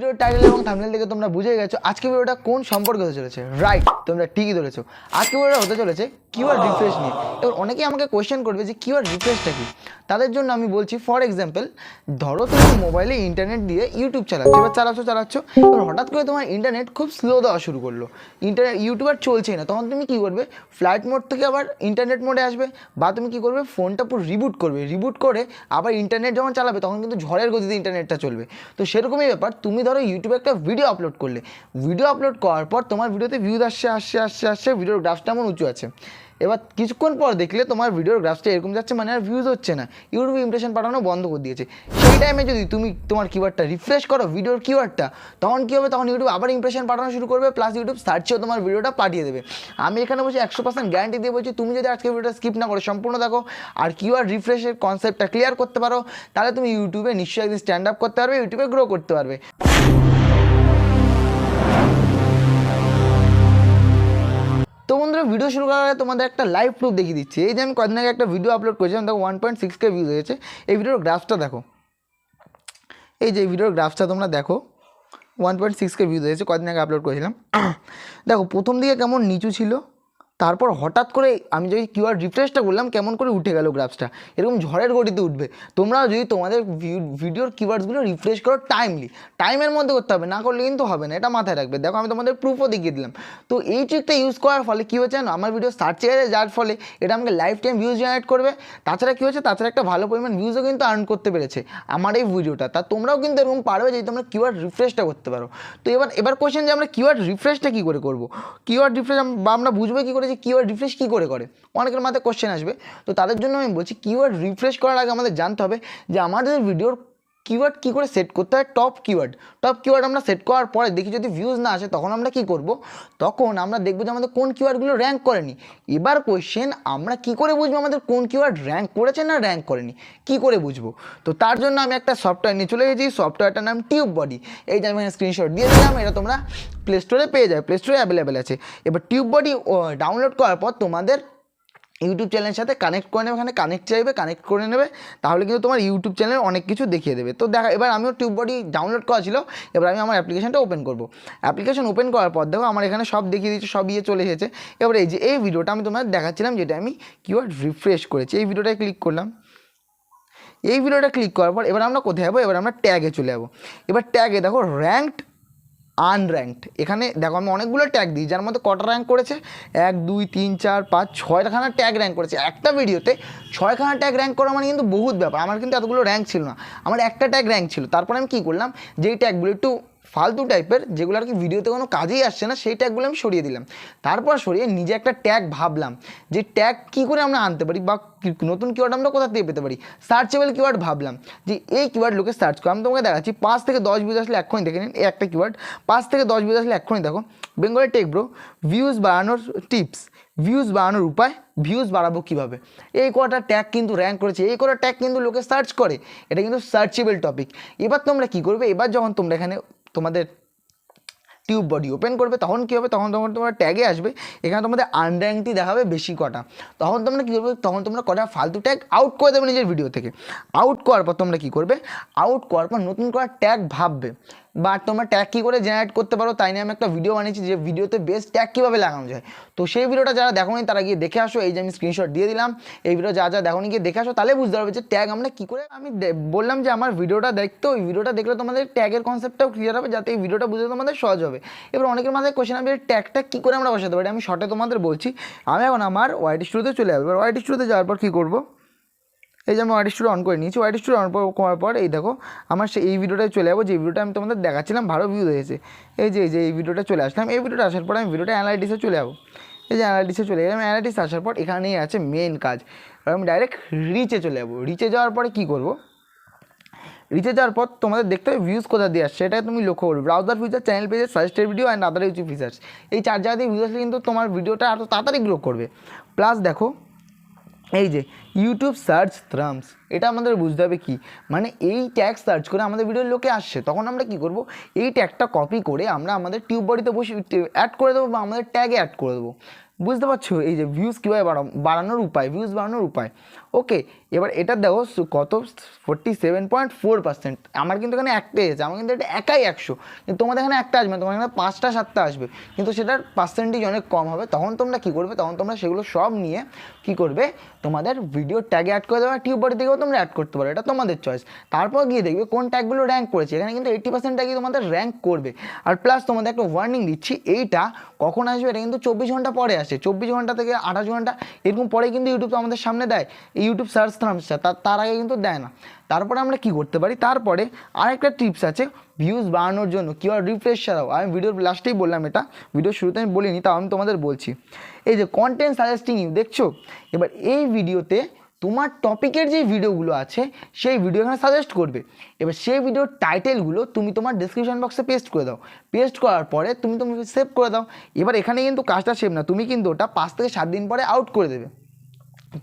Video title এবং thumbnail থেকে তোমরা বুঝে গেছো আজকে ভিডিওটা কোন সম্পর্কে হতে চলেছে। রাইট তোমরা ঠিকই ধরেছো। আজকে ভিডিওটা হতে চলেছে কিওয়ার্ড রিফ্রেশ নিয়ে। এবার অনেকেই আমাকে কোয়েশ্চেন করবে যে কিওয়ার্ড রিফ্রেশটা কি? তাদের জন্য আমি বলছি ফর এক্সাম্পল ধরো তুমি মোবাইলে ইন্টারনেট দিয়ে ইউটিউব চালাচ্ছ, এবার চালাচ্ছ চালাচ্ছ, এবার হঠাৎ করে তোমার ইন্টারনেট খুব স্লো দেওয়া শুরু করল। ইন্টারনেট ইউটিউব আর চলছেই না, তখন তুমি কী করবে? ফ্লাইট মোড থেকে আবার ইন্টারনেট মোডে আসবে, বা তুমি কী করবে? ফোনটা পুরো রিবুট করবে। রিবুট করে আবার ইন্টারনেট যখন চালাবে, তখন কিন্তু ঝড়ের গতিতে ইন্টারনেটটা চলবে। তো সেরকমই ব্যাপার, তুমি ধরো ইউটিউবে একটা ভিডিও আপলোড করলে। ভিডিও আপলোড করার পর তোমার ভিডিওতে ভিউজ আসছে আসছে আসছে আসছে ভিডিওর গ্রাফটা এমন উঁচু আছে। এবার কিছুক্ষণ পর দেখলে তোমার ভিডিওর গ্রাফটা এরকম যাচ্ছে মানে আর ভিউজ হচ্ছে না। ইউটিউবে ইমপ্রেশন পাঠানো বন্ধ করে দিয়েছে। সেই টাইমে যদি তুমি তোমার কিওয়ার্ডটা রিফ্রেশ করো ভিডিওর কিওয়ার্ডটা তখন কী হবে? তখন ইউটিউব আবার ইমপ্রেশন পাঠানো শুরু করবে প্লাস ইউটিউব সার্চেও তোমার ভিডিওটা পাঠিয়ে দেবে। আমি এখানে বসে একশো পার্সেন্ট গ্যারান্টি দিয়ে বলছি, তুমি যদি আজকে ভিডিওটা স্কিপ না করো, সম্পূর্ণ দেখো, আর কিওয়ার্ড রিফ্রেশের কনসেপ্টটা ক্লিয়ার করতে পারো, তাহলে তুমি ইউটিউবে নিশ্চয়ই একদিন স্ট্যান্ড আপ করতে পারবে ইউটিউবে গ্রো করতে পারবে। বন্ধুরা ভিডিও শুরু করার আগে তোমাদের একটা লাইভ প্রুফ দেখিয়ে দিচ্ছি। এই যে আমি কদিন আগে একটা ভিডিও আপলোড করেছিলাম, দেখো one point six K views হয়েছে। এই ভিডিওর গ্রাফটা দেখো। এই যে ভিডিওর গ্রাফটা তোমরা দেখো one point six K views হয়েছে, কদিন আগে আপলোড করেছিলাম। দেখো, প্রথম দিকে কেমন নিচু ছিল তারপর হঠাৎ করে আমি যদি কিউআর রিফ্রেশটা করলাম, কেমন করে উঠে গেল গ্রাফসটা এরকম ঝড়ের গতিতে উঠবে। তোমরাও যদি তোমাদের ভিডিওর কিওয়ার্ডসগুলো রিফ্রেশ করো টাইমলি টাইমের মধ্যে করতে হবে, না করলে কিন্তু হবে না, এটা মাথায় রাখবে। দেখো, আমি তোমাদের প্রুফও দেখিয়ে দিলাম। তো এই ট্রিকটা ইউজ করার ফলে কী হচ্ছে জানো? আমার ভিডিও সার্চে গেছে, যার ফলে এটা আমাকে লাইফ টাইম ভিউজ জেনারেট করবে। তাছাড়া কী হচ্ছে? তাছাড়া একটা ভালো পরিমাণ ভিউজও কিন্তু আর্ন করতে পেরেছে আমার এই ভিডিওটা তা তোমরাও কিন্তু এরকম পারবে যদি তোমরা কিওয়ার্ড রিফ্রেশটা করতে পারো। তো এবার এবার কোয়েশ্চেন যে আমরা কিওয়ার্ড রিফ্রেশটা কী করে করব? কিওয়ার্ড রিফ্রেশ বা আমরা বুঝব কী করে যে কিওয়ার্ড রিফ্রেশ কী করে করে? অনেকের মাথায় কোশ্চেন আসবে। তো তাদের জন্য আমি বলছি কিওয়ার্ড রিফ্রেশ করার আগে আমাদের জানতে হবে যে আমাদের ভিডিওর কিওয়ার্ড কী করে সেট করতে হয়? টপ কিওয়ার্ড টপ কিওয়ার্ড আমরা সেট করার পরে দেখি যদি ভিউজ না আসে, তখন আমরা কি করব? তখন আমরা দেখব যে আমাদের কোন কিওয়ার্ডগুলো র্যাঙ্ক করেনি। এবার কোয়েশ্চেন আমরা কি করে বুঝব আমাদের কোন কিওয়ার্ড র্যাঙ্ক করেছে না র্যাঙ্ক করেনি? কি করে বুঝব? তো তার জন্য আমি একটা সফটওয়্যার নিয়ে চলে গেছি। সফটওয়্যারটার নাম টিউব বডি এই যে আমি স্ক্রিনশট দিয়ে দিলাম, এটা তোমরা প্লে স্টোরে পেয়ে যাবে। প্লে স্টোরে অ্যাভেলেবেল আছে। এবার টিউব বডি ডাউনলোড করার পর তোমাদের ইউটিউব চ্যানেলের সাথে কানেক্ট করে নেবে এখানে কানেক্ট চাইবে কানেক্ট করে নেবে, তাহলে কিন্তু তোমার ইউটিউব চ্যানেলে অনেক কিছু দেখিয়ে দেবে। তো দেখা, এবার আমিও টিউব বডি ডাউনলোড করা ছিল, এবার আমি আমার অ্যাপ্লিকেশনটা ওপেন করব। অ্যাপ্লিকেশন ওপেন করার পর দেখো আমার এখানে সব দেখিয়ে দিচ্ছে সব ইয়ে চলে এসেছে। এবার এই যে, এই ভিডিওটা আমি তোমার দেখাচ্ছিলাম, যেটা আমি কিওয়ার্ড রিফ্রেশ করেছি। এই ভিডিওটায় ক্লিক করলাম। এই ভিডিওটা ক্লিক করার পর এবার আমরা কোথায় যাব? এবার আমরা ট্যাগে চলে যাব। এবার ট্যাগে দেখো র্যাঙ্কড আনর্যাঙ্কড এখানে দেখো, আমি অনেকগুলো ট্যাগ দিই, যার মধ্যে কটা র্যাঙ্ক করেছে? এক, দুই, তিন, চার, পাঁচ, ছয়খানা ট্যাগ র্যাঙ্ক করেছে। একটা ভিডিওতে ছয়খানা ট্যাগ র্যাঙ্ক করা মানে কিন্তু বহুত ব্যাপার। আমার কিন্তু এতগুলো র্যাঙ্ক ছিল না। আমার একটা ট্যাগ র্যাঙ্ক ছিল। তারপরে আমি কী করলাম? যেই ট্যাগগুলো একটু ফালতু টাইপের যেগুলো আর কি ভিডিওতে কোনো কাজেই আসছে না, সেই ট্যাগগুলো আমি সরিয়ে দিলাম। তারপর সরিয়ে নিজে একটা ট্যাগ ভাবলাম, যে ট্যাগ কী করে আমরা আনতে পারি বা নতুন কিওয়ার্ড আমরা কোথা থেকে পেতে পারি? সার্চেবল কিওয়ার্ড ভাবলাম, যে এই কিওয়ার্ড লোকে সার্চ করে। আমি তোমাকে দেখাচ্ছি, পাঁচ থেকে দশ ভিউজ আসলে এক্ষুনি দেখে নিন একটা কিওয়ার্ড পাঁচ থেকে দশ ভিউজ আসলে এক্ষুনি দেখো। বেঙ্গলি টেক ব্রো ভিউজ বাড়ানোর টিপস ভিউজ বাড়ানোর উপায় ভিউজ বাড়াবো কীভাবে? এই কটা ট্যাগ কিন্তু র্যাঙ্ক করেছে, এই কটা ট্যাগ কিন্তু লোকে সার্চ করে, এটা কিন্তু সার্চেবল টপিক এবার তোমরা কী করবে? এবার যখন তোমরা এখানে তোমাদের টিউব বডি ওপেন করবে, তখন কী হবে? তখন তোমার তোমার ট্যাগে আসবে। এখানে তোমাদের আনর্যাঙ্কটি দেখাবে বেশি কটা। তখন তোমরা কী করবে? তখন তোমরা কটা ফালতু ট্যাগ আউট করে দেবে নিজের ভিডিও থেকে। আউট করার পর তোমরা কী করবে? আউট করার পর নতুন করা ট্যাগ ভাববে। বা তোমরা ট্যাগ কী করে জেনারেট করতে পারো, তাই নিয়ে আমি একটা ভিডিও বানিয়েছি যে ভিডিওতে বেস্ট ট্যাগ কীভাবে লাগানো যায়। তো সেই ভিডিওটা যারা দেখোনি, তারা গিয়ে দেখে আসো। এই যে আমি স্ক্রিনশট দিয়ে দিলাম। এই ভিডিও যা যা দেখোনি, গিয়ে দেখে আসো। তাহলে বুঝতে পারবে যে ট্যাগ আমরা কী করে, আমি বললাম যে আমার ভিডিওটা দেখতে, ওই ভিডিওটা দেখলে তোমাদের ট্যাগের কনসেপ্টটাও ক্লিয়ার হবে, যাতে এই ভিডিওটা বুঝতে তোমাদের সহজ হবে। এবার অনেকের মাথায় কোশ্চেন হবে ট্যাগটা কী করে আমরা বসাতে পারি? আমি শর্টে তোমাদের বলছি। আমি এখন আমার ওয়াইট স্টুডিওতে চলে যাব এবার ওয়াইট স্টুডিওতে যাওয়ার পর কী করব? এই যে আমি ওয়াইট স্টুডিও অন করে নিয়েছি। ওয়াইট স্টুডিও অন করার পর এই দেখো, আমার সেই এই ভিডিওটায় চলে যাব যে ভিডিওটা আমি তোমাদের দেখাচ্ছিলাম, ভালো ভিউ হয়েছে। এই যে এই যে এই ভিডিওটা চলে আসলাম। এই ভিডিওটা আসার পর আমি ভিডিওটা অ্যানালাইটিসে চলে যাব এই যে অ্যানালাইটিসে চলে গেলাম। অ্যানালাইটিস আসার পর এখানেই আছে মেন কাজ। আমি ডাইরেক্ট রিচে চলে যাব রিচে যাওয়ার পরে কী করব? রিচে যাওয়ার পর তোমাদের দেখতে হবে ভিউজ কোথা দিয়ে আসছে সেটা তুমি লক্ষ্য করবে। ব্রাউজার ফিচার চ্যানেল পেজের suggested video and other YouTube features এই চার জায়গা দিয়ে ভিউজ আসলে কিন্তু তোমার ভিডিওটা আরও তাড়াতাড়ি গ্রো করবে। প্লাস দেখো, এই যে ইউটিউব সার্চ থ্রামস এটা আমাদের বুঝতে হবে কি? মানে এই ট্যাগ সার্চ করে আমাদের ভিডিওর লোকে আসছে, তখন আমরা কি করব? এই ট্যাগটা কপি করে আমরা আমাদের টিউব বডিতে বসে অ্যাড করে দেবো বা আমাদের ট্যাগে অ্যাড করে দেবো। বুঝতে পারছ? এই যে ভিউজ কীভাবে বাড়ানোর উপায় ভিউজ বাড়ানোর উপায়। ওকে, এবার এটা দেখো কত? Forty seven point four percent আমার কিন্তু এখানে একটাই এসেছে, আমার কিন্তু এটা একাই একশো। কিন্তু তোমাদের এখানে একটা আসবে তোমার এখানে পাঁচটা, সাতটা আসবে। কিন্তু সেটার পার্সেন্টেজ অনেক কম হবে। তখন তোমরা কী করবে? তখন তোমরা সেগুলো সব নিয়ে কি করবে? তোমাদের ভিডিও ট্যাগে অ্যাড করে দেবে টিউব বডি থেকেও তোমরা অ্যাড করতে পারো। এটা তোমাদের চয়েস তারপর গিয়ে দেখবে কোন ট্যাগগুলো র্যাঙ্ক করেছে। এখানে কিন্তু এইটি পার্সেন্ট ট্যাগই তোমাদের র্যাঙ্ক করবে। আর প্লাস তোমাদের একটা ওয়ার্নিং দিচ্ছি, এইটা কখন আসবে? এটা কিন্তু চব্বিশ ঘণ্টা পরে আসে। চব্বিশ ঘণ্টা থেকে আঠাশ ঘণ্টা, এরকম পরে কিন্তু ইউটিউব আমাদের সামনে দেয়। ইউটিউব সার্চ থামসটা তার আগে কিন্তু দেয় না। তারপরে আমরা কি করতে পারি? তারপরে আরেকটা টিপস আছে ভিউজ বাড়ানোর জন্য। কী আর রিফ্রেশ ছাড়াও আমি ভিডিওর লাস্টেই বললাম এটা। ভিডিও শুরুতে আমি বলিনি, তাও আমি তোমাদের বলছি। এই যে কন্টেন্ট সাজেস্টিং ইউ দেখছ? এবার এই ভিডিওতে তোমার টপিকের যে ভিডিওগুলো আছে, সেই ভিডিও এখানে সাজেস্ট করবে। এবার সেই ভিডিওর টাইটেলগুলো তুমি তোমার ডিসক্রিপশন বক্সে পেস্ট করে দাও। পেস্ট করার পরে তুমি তুমি সেভ করে দাও। এবার এখানে কিন্তু কাজটা সেভ না, তুমি কিন্তু ওটা পাঁচ থেকে সাত দিন পরে আউট করে দেবে।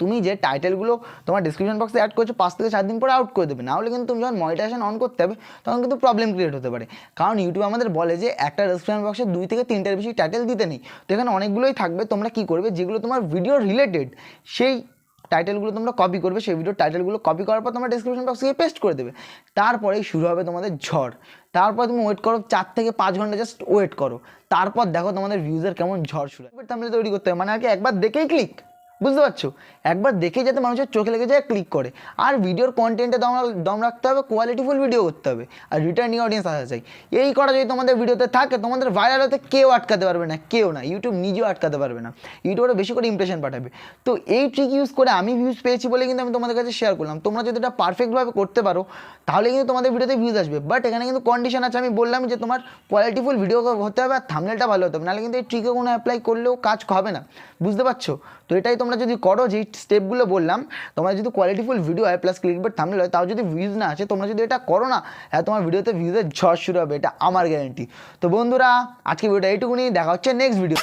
তুমি যে টাইটেলগুলো তোমার ডিসক্রিপশন বক্সে অ্যাড করছ, পাঁচ থেকে সাত দিন পরে আউট করে দেবে। না হলে কিন্তু তুমি যখন মনিটাইজেশন অন করতে হবে, তখন কিন্তু প্রবলেম ক্রিয়েট হতে পারে। কারণ ইউটিউব আমাদের বলে যে, একটা ডিসক্রিপশন বক্সে দুই থেকে তিনটার বেশি টাইটেল দিতে নেই। তো এখানে অনেকগুলোই থাকবে, তোমরা কি করবে? যেগুলো তোমার ভিডিও রিলেটেড সেই টাইটেলগুলো তোমরা কপি করবে, সেই ভিডিওর টাইটেলগুলো কপি করার পর তোমরা ডিসক্রিপশন বক্সে পেস্ট করে দেবে। তারপরেই শুরু হবে তোমাদের ঝড়। তারপর তুমি ওয়েট করো চার থেকে পাঁচ ঘণ্টা জাস্ট ওয়েট করো। তারপর দেখো তোমাদের ভিউজের কেমন ঝড় শুরু হবে। তাহলে তৈরি করতে হবে। মানে আর কি একবার দেখেই ক্লিক বুঝতে পারছ? একবার দেখে যাতে মানুষের চোখে লেগে যায় ক্লিক করে। আর ভিডিওর কন্টেন্টে দম দম রাখতে হবে কোয়ালিটিফুল ভিডিও করতে হবে। আর রিটার্নিং অডিয়েন্স আসা চাই। এই করা যদি তোমাদের ভিডিওতে থাকে, তোমাদের ভাইরাল হতে কেউ আটকাতে পারবে না, কেউ না। ইউটিউব নিজেও আটকাতে পারবে না। ইউটিউবে বেশি করে ইমপ্রেশন পাঠাবে। তো এই ট্রিক ইউজ করে আমি ভিউজ পেয়েছি বলে কিন্তু আমি তোমাদের কাছে শেয়ার করলাম। তোমরা যদি এটা পারফেক্টভাবে করতে পারো, তাহলে কিন্তু তোমাদের ভিডিওতে ভিউজ আসবে। বাট এখানে কিন্তু কন্ডিশন আছে। আমি বললাম যে তোমার কোয়ালিটিফুল ভিডিও হতে হবে আর থামনেলটা ভালো হতে হবে। নাহলে কিন্তু এই ট্রিকে কোনো অ্যাপ্লাই করলেও কাজ হবে না। বুঝতে পারছ? তো এটাই তোমরা যদি করো যে স্টেপগুলো বললাম, তোমরা যদি কোয়ালিটিফুল ভিডিও হয় প্লাস ক্লিক বাট থামলে হয়, তাও যদি ভিউজ না আসে, তোমরা যদি এটা করো না হ্যাঁ তোমার ভিডিওতে ভিউজের ঝড় শুরু হবে, এটা আমার গ্যারেন্টি তো বন্ধুরা আজকে ভিডিওটা এইটুকুনি, দেখা হচ্ছে নেক্সট ভিডিও